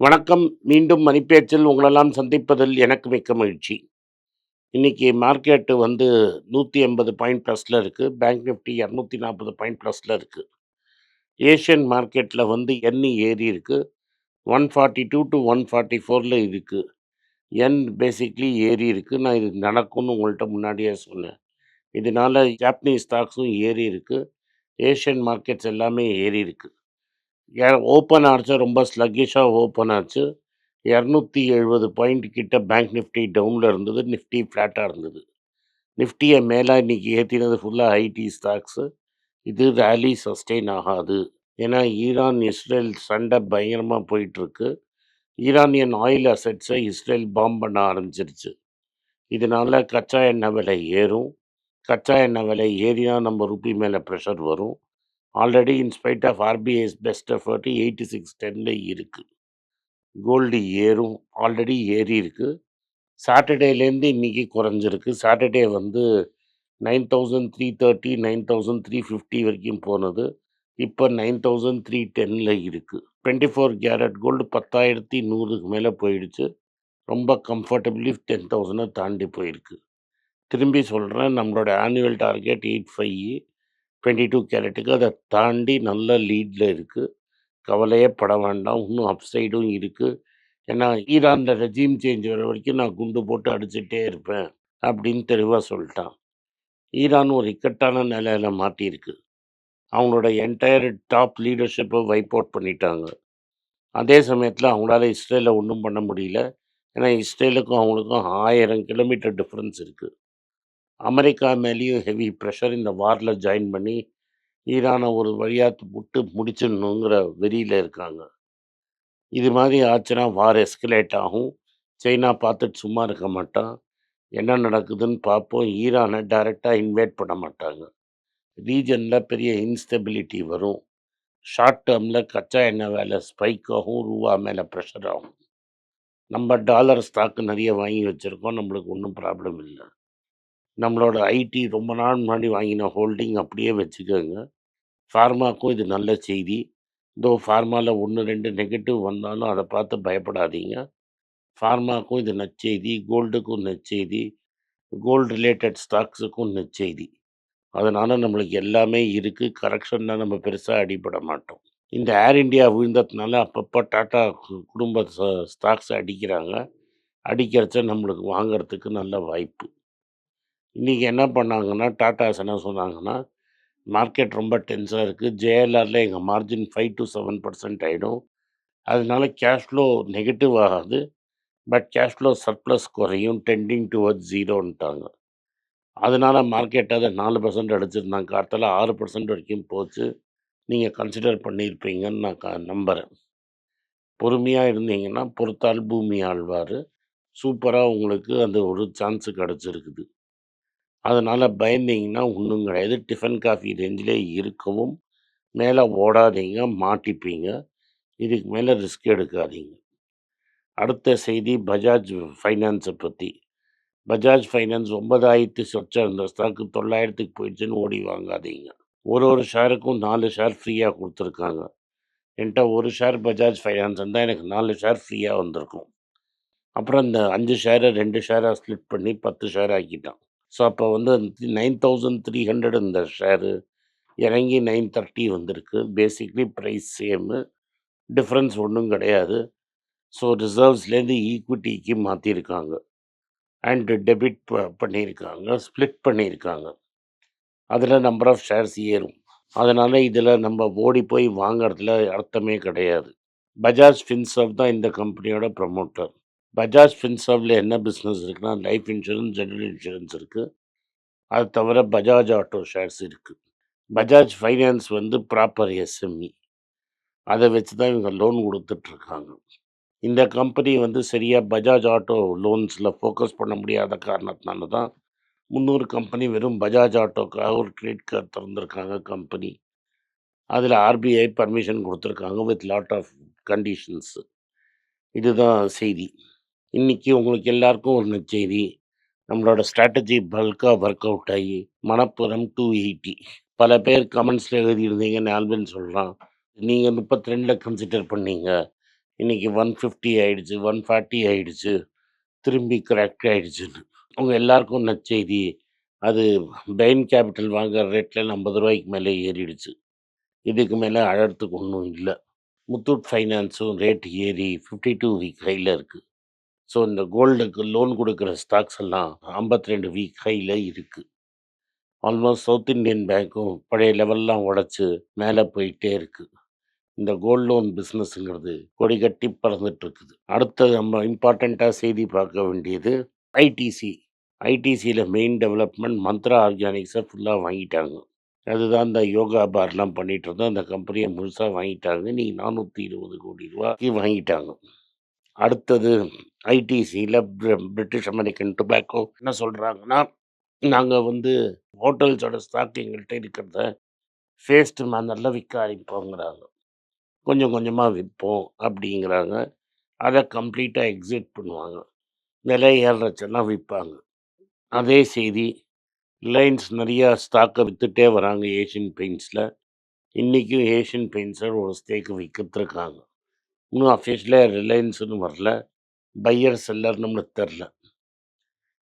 வணக்கம். மீண்டும் மணிப்பேச்சில் உங்களெல்லாம் சந்திப்பதில் எனக்கு மிக்க மகிழ்ச்சி. இன்னைக்கு மார்க்கெட்டு வந்து நூற்றி எண்பது பாயிண்ட் ப்ளஸில் இருக்குது பேங்க் நிஃப்டி இரநூத்தி நாற்பது பாயிண்ட் ப்ளஸில் இருக்குது ஏஷியன் மார்க்கெட்டில் வந்து எண்ணி ஏறி இருக்குது one forty two to one forty ஃபோரில் இருக்குது என் பேசிக்லி ஏறி இருக்குது நான் இது நடக்கும்னு உங்கள்கிட்ட முன்னாடியே சொன்னேன். இதனால் ஜாப்பனீஸ் ஸ்டாக்ஸும் ஏறி இருக்குது ஏஷியன் மார்க்கெட்ஸ் எல்லாமே ஏறி இருக்குது ஓப்பன் ஆச்சு ரொம்ப ஸ்லக்கிஷாக ஓப்பன் ஆச்சு. இரநூத்தி எழுபது பாயிண்ட் கிட்ட பேங்க் நிஃப்டி டவுனில் இருந்தது. நிஃப்டி ஃப்ளாட்டாக இருந்தது. நிஃப்டியை மேலே இன்னைக்கு ஏற்றினது ஃபுல்லாக ஐடி ஸ்டாக்ஸு இது ரேலி சஸ்டெயின் ஆகாது. ஏன்னா ஈரான் இஸ்ரேல் சண்டை பயங்கரமாக போயிட்டுருக்கு. ஈரானியன் ஆயில் அசெட்ஸை இஸ்ரேல் பாம் பண்ண ஆரம்பிச்சிருச்சு. இதனால கச்சா எண்ணெய் விலை ஏறும். கச்சா எண்ணெய் விலை ஏறினா நம்ம ருப்பி மேலே ப்ரெஷர் வரும். Already in spite of RBI's best effort eighty six டென்னில் இருக்குது கோல்டு ஏறும் ஆல்ரெடி ஏறி இருக்குது சாட்டர்டேலேருந்து இன்றைக்கி குறைஞ்சிருக்கு. சாட்டர்டே வந்து nine thousand three thirty nine thousand three fifty வரைக்கும் போனது. இப்போ நைன் தௌசண்ட் த்ரீ டென்னில் இருக்குது டுவெண்ட்டி ஃபோர் கேரட் கோல்டு பத்தாயிரத்தி நூறுக்கு மேலே போயிடுச்சு. ரொம்ப கம்ஃபர்டபிளி டென் தௌசண்டை தாண்டி போயிருக்கு. திரும்பி சொல்கிறேன் நம்மளோட annual target eight five twenty two கேரட்டுக்கு அதை தாண்டி நல்ல லீடில் இருக்குது கவலையே பட வேண்டாம். இன்னும் அப்சைடும் இருக்குது ஏன்னா ஈரானில் ரெஜீம் சேஞ்ச் வர வரைக்கும் நான் குண்டு போட்டு அடிச்சுட்டே இருப்பேன் அப்படின்னு தெளிவாக சொல்லிட்டான். ஈரான் ஒரு இக்கட்டான நிலையில் மாட்டியிருக்கு. அவங்களோட என்டையர் டாப் லீடர்ஷிப்பை வைப் அவுட் பண்ணிட்டாங்க. அதே சமயத்தில் அவங்களால இஸ்ரேலில் ஒன்றும் பண்ண முடியல. ஏன்னா இஸ்ரேலுக்கும் அவங்களுக்கும் ஆயிரம் கிலோமீட்டர் டிஃப்ரென்ஸ் இருக்குது அமெரிக்கா மேலேயும் ஹெவி ப்ரெஷர் இந்த வாரில் ஜாயின் பண்ணி ஈரானை ஒரு வழியாக விட்டு முடிச்சிடணுங்கிற வெறியில் இருக்காங்க. இது மாதிரி ஆச்சுன்னா வார் எஸ்கலேட் ஆகும். சைனா பார்த்துட்டு சும்மா இருக்க மாட்டான். என்ன நடக்குதுன்னு பார்ப்போம். ஈரானை டைரெக்டாக இன்வைட் பண்ண மாட்டாங்க. ரீஜனில் பெரிய இன்ஸ்டெபிலிட்டி வரும். ஷார்ட் டேர்மில் கச்சா எண்ணெய் வேலை ஸ்பைக் ஆகும் ரூபா மேலே ப்ரெஷர் ஆகும். நம்ம டாலர் ஸ்டாக்கு நிறைய வாங்கி வச்சுருக்கோம். நம்மளுக்கு ஒன்றும் ப்ராப்ளம் இல்லை. நம்மளோட ஐடி ரொம்ப நாள் முன்னாடி வாங்கின ஹோல்டிங் அப்படியே வச்சுக்கோங்க. ஃபார்மாக்கும் இது நல்ல செய்தி. இதோ ஃபார்மாவில் ஒன்று ரெண்டு நெகட்டிவ் வந்தாலும் அதை பார்த்து பயப்படாதீங்க. ஃபார்மாக்கும் இது நற்செய்தி கோல்டுக்கும் நற்செய்தி கோல்டு ரிலேட்டட் ஸ்டாக்ஸுக்கும் நற்செய்தி. அதனால் நம்மளுக்கு எல்லாமே இருக்குது கரெக்ஷனில் நம்ம பெருசாக அடிபட மாட்டோம். இந்த ஏர் இண்டியா விழுந்ததுனால அப்பப்போ டாட்டா கு- குடும்ப ஸ்டாக்ஸ் அடிக்கிறாங்க. அடிக்கிறச்ச நம்மளுக்கு வாங்கிறதுக்கு நல்ல வாய்ப்பு. இன்றைக்கி என்ன பண்ணாங்கன்னா டாட்டாஸ் என்ன சொன்னாங்கன்னா மார்க்கெட் ரொம்ப டென்ஸாக இருக்குது ஜேஎல்ஆரில் எங்கள் margin five to seven percent ஆகிடும் அதனால கேஷ் ஃப்ளோ நெகட்டிவ் ஆகாது. பட் கேஷ் ஃப்ளோ சர்ப்ளஸ் குறையும். டெண்டிங் டுவர்ட்ஸ் ஜீரோன்ட்டாங்க. அதனால் மார்க்கெட் அதை நாலு பர்சன்ட் அடிச்சிருந்தாங்க. அடுத்தால ஆறு பர்சன்ட் வரைக்கும் போச்சு. நீங்கள் கன்சிடர் பண்ணியிருப்பீங்கன்னு நான் க நம்புகிறேன் பொறுமையாக இருந்தீங்கன்னா பொறுத்தால் பூமி ஆழ்வார் சூப்பராக உங்களுக்கு அந்த ஒரு சான்ஸு கிடச்சிருக்குது. அதனால் பயந்தீங்கன்னா ஒன்றும் கிடையாது. டிஃபன் காஃபி ரேஞ்சிலே இருக்கவும் மேலே ஓடாதீங்க மாட்டிப்பீங்க. இதுக்கு மேலே ரிஸ்க் எடுக்காதீங்க. அடுத்த செய்தி பஜாஜ் ஃபைனான்ஸை பற்றி பஜாஜ் ஃபைனான்ஸ் ஒன்பதாயிரத்து சொச்சம் இருந்த ஸ்டாக்கு தொள்ளாயிரத்துக்கு போயிடுச்சுன்னு ஓடி வாங்காதீங்க. ஒரு ஒரு ஷேருக்கும் நாலு ஷேர் ஃப்ரீயாக கொடுத்துருக்காங்க. என்கிட்ட ஒரு ஷேர் பஜாஜ் ஃபைனான்ஸ் இருந்தால் எனக்கு நாலு ஷேர் ஃப்ரீயாக வந்திருக்கும். அப்புறம் இந்த அஞ்சு ஷேரை ரெண்டு ஷேராக ஸ்ப்ளிட் பண்ணி பத்து ஷேர் ஆக்கிட்டான். ஸோ அப்போ வந்து நைன் தௌசண்ட் த்ரீ ஹண்ட்ரட் இந்த ஷேரு. இறங்கி நைன் தேர்ட்டி வந்திருக்கு. பேசிக்லி ப்ரைஸ் சேமு டிஃப்ரென்ஸ் ஒன்றும் கிடையாது. ஸோ ரிசர்வ்ஸ்லேருந்து ஈக்விட்டிக்கு மாற்றிருக்காங்க அண்டு டெபிட் பண்ணியிருக்காங்க ஸ்ப்ளிட் பண்ணியிருக்காங்க அதில் நம்பர் ஆஃப் ஷேர்ஸ் ஏறும். அதனால் இதில் நம்ம ஓடி போய் வாங்குறதுல அர்த்தமே கிடையாது. பஜாஜ் ஃபின்சர்வ் தான் இந்த கம்பெனியோட ப்ரமோட்டர் பஜாஜ் ஃபின்சர்வில் என்ன பிஸ்னஸ் இருக்குன்னா லைஃப் இன்சூரன்ஸ் ஜெனரல் இன்சூரன்ஸ் இருக்குது அது தவிர பஜாஜ் ஆட்டோ ஷேர்ஸ் இருக்குது பஜாஜ் ஃபைனான்ஸ் வந்து ப்ராப்பர் எஸ்எம்இ அதை வச்சு தான் இவங்க லோன் கொடுத்துட்ருக்காங்க. இந்த கம்பெனி வந்து சரியாக பஜாஜ் ஆட்டோ லோன்ஸில் ஃபோக்கஸ் பண்ண முடியாத காரணத்தினால தான் முந்நூறு கம்பெனி வெறும் பஜாஜ் ஆட்டோக்காக ஒரு கிரெடிட் கார்டு திறந்துருக்காங்க கம்பெனி அதில் ஆர்பிஐ பர்மிஷன் கொடுத்துருக்காங்க வித் லாட் ஆஃப் கண்டிஷன்ஸு இதுதான் செய்தி. இன்னைக்கு உங்களுக்கு எல்லாருக்கும் ஒரு நச்செய்தி நம்மளோட ஸ்ட்ராட்டஜி பல்காக ஒர்க் அவுட் ஆகி மணப்புறம் டூ எயிட்டி பல பேர் கமெண்ட்ஸில் எழுதியிருந்தீங்கன்னு ஆல்பின் சொல்கிறான் நீங்கள் முப்பத்தி ரெண்டில் கன்சிடர் பண்ணீங்க. இன்னைக்கு 150 ஆயிடுச்சு, 140 ஆயிடுச்சு. திரும்பி கிராக் ஆகிடுச்சுன்னு உங்கள் எல்லாருக்கும் நச்செய்தி அது பெயின் கேப்பிட்டல் வாங்குற ரேட்டில் ஐம்பது ரூபாய்க்கு மேலே ஏறிடுச்சு. இதுக்கு மேலே அழறதுக்கு ஒன்றும் இல்லை. முத்தூட் ஃபைனான்ஸும் ரேட் ஏறி 52 வீக் ஹையில் இருக்குது ஸோ இந்த கோல்டுக்கு லோன் கொடுக்குற ஸ்டாக்ஸ் எல்லாம் 52 வீக் ஹையில் இருக்குது ஆல்மோஸ்ட் சவுத் இண்டியன் பேங்க்கும் பழைய லெவல்லாம் உடச்சி மேலே போயிட்டே இருக்குது இந்த கோல்ட் லோன் பிஸ்னஸ்ங்கிறது கொடி கட்டி பறந்துட்டு இருக்குது. அடுத்தது நம்ம இம்பார்ட்டண்ட்டாக செய்தி பார்க்க வேண்டியது ஐடிசி. ஐடிசியில் மெயின் டெவலப்மெண்ட் மந்த்ரா ஆர்கானிக்ஸை ஃபுல்லாக வாங்கிட்டாங்க. அதுதான் இந்த யோகா பார்லாம் பண்ணிகிட்டு இருந்தோம். அந்த கம்பெனியை முழுசாக வாங்கிட்டாங்க. நீ நானூற்றி இருபது கோடி ரூபாய்க்கு வாங்கிட்டாங்க. அடுத்தது ஐடிசியில் பிரிட்டிஷ் அமெரிக்கன் டொபாக்கோ என்ன சொல்கிறாங்கன்னா நாங்கள் வந்து ஹோட்டல்ஸோட ஸ்டாக் எங்கள்கிட்ட இருக்கிறத ஃபேஸ்டு மேனர்ல விற்க ஆரம்பிப்போங்கிறாங்க. கொஞ்சம் கொஞ்சமாக விற்போம் அப்படிங்கிறாங்க. அதை கம்ப்ளீட்டாக எக்ஸிட் பண்ணுவாங்க. விலை ஏறுனுச்சுன்னா விற்பாங்க அதே செய்தி ரிலையன்ஸ் நிறையா ஸ்டாக்கை விற்றுட்டே வராங்க ஏஷியன் பெயிண்ட்ஸில் இன்றைக்கும் ஏஷியன் பெயிண்ட்ஸை ஒரு ஸ்டேக்கு வித்துட்டுருக்காங்க. இன்னும் அஃபிஷியலாக ரிலையன்ஸ்ன்னு வரல. பையர், செல்லர் நம்மளுக்கு தெர்ல.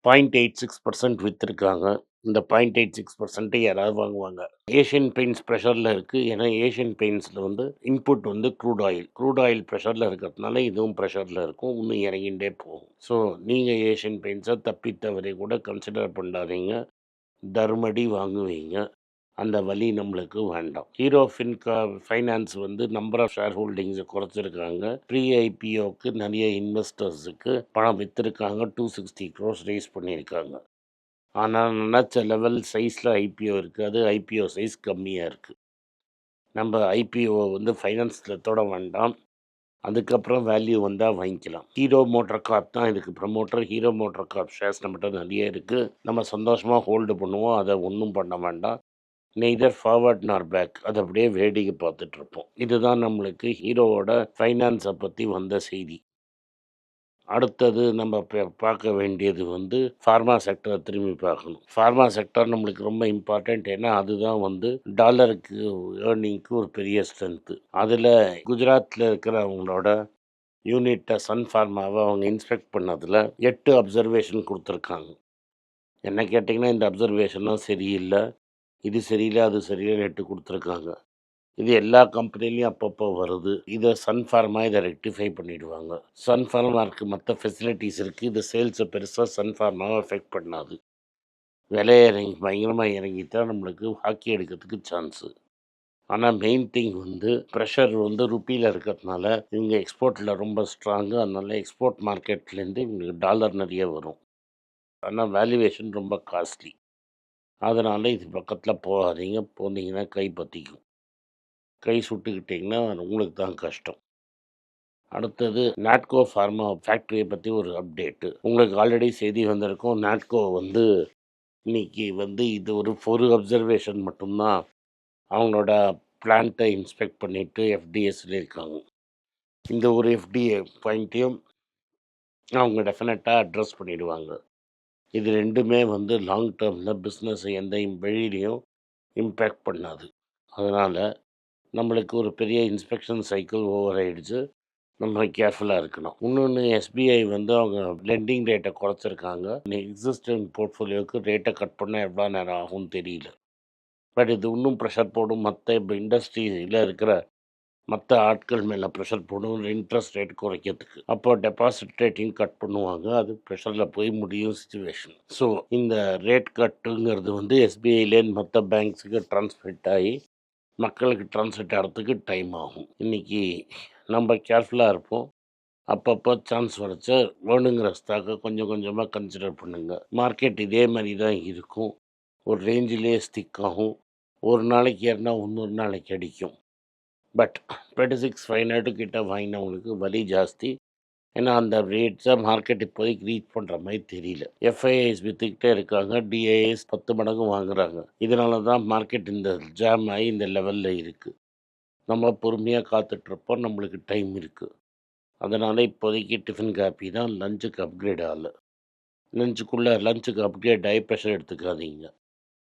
0.86% வித்திருக்காங்க. இந்த 0.86% யாராவது வாங்குவாங்க. ஏஷியன் பெயிண்ட்ஸ் ப்ரெஷரில் இருக்குது ஏன்னா ஏஷியன் பெயின்ஸில் வந்து இன்புட் வந்து க்ரூட் ஆயில். க்ரூட் ஆயில் ப்ரெஷரில் இருக்கிறதுனால இதுவும் ப்ரெஷரில் இருக்கும். இன்னும் இறங்கிண்டே போகும். ஸோ நீங்கள் ஏஷியன் பெயின்ஸை தப்பி தவறி கூட கன்சிடர் பண்ணாதீங்க. தர்மடி வாங்குவீங்க. அந்த வழி நம்மளுக்கு வேண்டாம். ஹீரோ ஃபின்கா ஃபைனான்ஸ் வந்து நம்பர் ஆஃப் ஷேர் ஹோல்டிங்ஸை குறைச்சிருக்காங்க. ப்ரீ ஐபிஓக்கு நிறைய இன்வெஸ்டர்ஸுக்கு பணம் விற்றுருக்காங்க டூ சிக்ஸ்டி க்ரோஸ் ரேஸ் பண்ணியிருக்காங்க. ஆனால் நினச்ச லெவல் சைஸில் ஐபிஓ இருக்காது. ஐபிஓ சைஸ் கம்மியாக இருக்குது நம்ம ஐபிஓ வந்து ஃபைனான்ஸில் தொட வேண்டாம். அதுக்கப்புறம் வேல்யூ வந்தால் வாங்கிக்கலாம். ஹீரோ மோட்டர் காப் தான் இதுக்கு ப்ரமோட்டர். ஹீரோ மோட்டர் காப் ஷேர்ஸ் நம்மகிட்ட நிறைய இருக்குது நம்ம சந்தோஷமாக ஹோல்டு பண்ணுவோம். அதை ஒன்றும் பண்ண வேண்டாம். Neither forward nor back. அது அப்படியே வேடிக்கை பார்த்துட்டு இருப்போம். இதுதான் நம்மளுக்கு ஹீரோவோட ஃபைனான்ஸை பற்றி வந்த செய்தி. அடுத்தது நம்ம ப பார்க்க வேண்டியது வந்து ஃபார்மா செக்டரை திரும்பி பார்க்கணும். ஃபார்மா செக்டார் நம்மளுக்கு ரொம்ப இம்பார்ட்டண்ட் ஏன்னா அதுதான் வந்து டாலருக்கு ஏர்னிங்க்கு ஒரு பெரிய ஸ்ட்ரென்த்து அதில் குஜராத்தில் இருக்கிற அவங்களோட சன் ஃபார்மாவை அவங்க இன்ஸ்பெக்ட் பண்ணதில் எட்டு அப்சர்வேஷன் கொடுத்துருக்காங்க என்ன கேட்டிங்கன்னா இந்த அப்சர்வேஷன்லாம் சரியில்லை இது சரியில்லை அது சரியில்லை ரேட்டு கொடுத்துருக்காங்க இது எல்லா கம்பெனிலையும் அப்பப்போ வருது. இதை சன் ஃபார்மாக இதை ரெக்டிஃபை பண்ணிடுவாங்க. சன் இருக்குது மற்ற ஃபெசிலிட்டிஸ் இருக்குது இது சேல்ஸை பெருசாக சன் ஃபார்மாக அஃபெக்ட் பண்ணாது. விலை இறங்கி பயங்கரமாக இறங்கிட்டா நம்மளுக்கு ஹாக்கி எடுக்கிறதுக்கு சான்ஸு. ஆனால் மெயின் திங் வந்து ப்ரெஷர் வந்து ருப்பியில் இருக்கிறதுனால இவங்க எக்ஸ்போர்ட்டில் ரொம்ப ஸ்ட்ராங்கு. அதனால எக்ஸ்போர்ட் மார்க்கெட்லேருந்து இவங்களுக்கு டாலர் நிறைய வரும். ஆனால் வேல்யூவேஷன் ரொம்ப காஸ்ட்லி. அதனால் இது பக்கத்தில் போகாதீங்க. போனீங்கன்னா கை பற்றிக்கும் கை சுட்டுக்கிட்டிங்கன்னா உங்களுக்கு தான் கஷ்டம். அடுத்தது நாட்கோ ஃபார்மா ஃபேக்ட்ரியை பற்றி ஒரு அப்டேட்டு. உங்களுக்கு ஆல்ரெடி செய்தி வந்திருக்கும். நாட்கோ வந்து இன்றைக்கி வந்து இது ஒரு ஒரு அப்சர்வேஷன் மட்டும் தான் அவங்களோட பிளான்ட்டை இன்ஸ்பெக்ட் பண்ணிவிட்டு எஃப்டிஏ சொல்லியிருக்காங்க. இந்த ஒரு எஃப்டிஏ பாயிண்ட்டையும் அவங்க டெஃபினட்டாக அட்ரஸ் பண்ணிடுவாங்க. இது ரெண்டுமே வந்து லாங் டேர்மில் பிஸ்னஸை எந்த வழியிலயும் இம்பேக்ட் பண்ணாது. அதனால் நம்மளுக்கு ஒரு பெரிய இன்ஸ்பெக்ஷன் சைக்கிள் ஓவர் ஆகிடுச்சு நம்ம கேர்ஃபுல்லாக இருக்கணும். இன்னொன்று எஸ்பிஐ வந்து அவங்க லெண்டிங் ரேட்டை குறைச்சிருக்காங்க. எக்ஸிஸ்டிங் போர்ட்ஃபோலியோக்கு ரேட்டை கட் பண்ண எவ்வளோ நேரம் ஆகும்னு தெரியல. பட் இது இன்னும் ப்ரெஷர் போடும். மற்ற இப்போ இண்டஸ்ட்ரியில் இருக்கிற மற்ற ஆட்கள் மேலே ப்ரெஷர் போடும். இன்ட்ரெஸ்ட் ரேட் குறைக்கிறதுக்கு. அப்போ டெபாசிட் ரேட்டையும் கட் பண்ணுவாங்க. அது ப்ரெஷரில் போய் முடியும் சுச்சுவேஷன் ஸோ இந்த ரேட் கட்டுங்கிறது வந்து எஸ்பிஐலேருந்து மற்ற பேங்க்ஸுக்கு டிரான்ஸ்மிட் ஆகி மக்களுக்கு டிரான்ஸ்மிட் ஆகிறதுக்கு டைம் ஆகும். இன்னைக்கு நம்ம கேர்ஃபுல்லாக இருப்போம். அப்பப்போ சான்ஸ் வரைச்சா வேணுங்கிற ஸ்டாக்க கொஞ்சம் கொஞ்சமாக கன்சிடர் பண்ணுங்கள் மார்க்கெட் இதே மாதிரி தான் இருக்கும். ஒரு ரேஞ்சிலே ஸ்டிக் ஆகும். ஒரு நாளைக்கு ஏறினா இன்னொரு நாளைக்கு அடிக்கும். பட் 26,500 கிட்ட வாங்கினவங்களுக்கு வலி ஜாஸ்தி. ஏன்னா அந்த ரேட்ஸை மார்க்கெட் இப்போதைக்கு ரீச் பண்ணுற மாதிரி தெரியல. எஃப்ஐஐஸ் வித்துக்கிட்டே இருக்காங்க. டிஐஎஸ் 10 மடங்கு வாங்குறாங்க. இதனால தான் மார்க்கெட் இந்த ஜாம் ஆகி இந்த லெவலில் இருக்குது நம்ம பொறுமையாக காத்துட்ருப்போம் நம்மளுக்கு டைம் இருக்குது அதனால் இப்போதைக்கு டிஃபன் காப்பி தான் லஞ்சுக்கு அப்கிரேட் ஆகலை லஞ்சுக்குள்ளே லஞ்சுக்கு அப்கிரேட் ஆகி ப்ரெஷர் எடுத்துக்காதீங்க.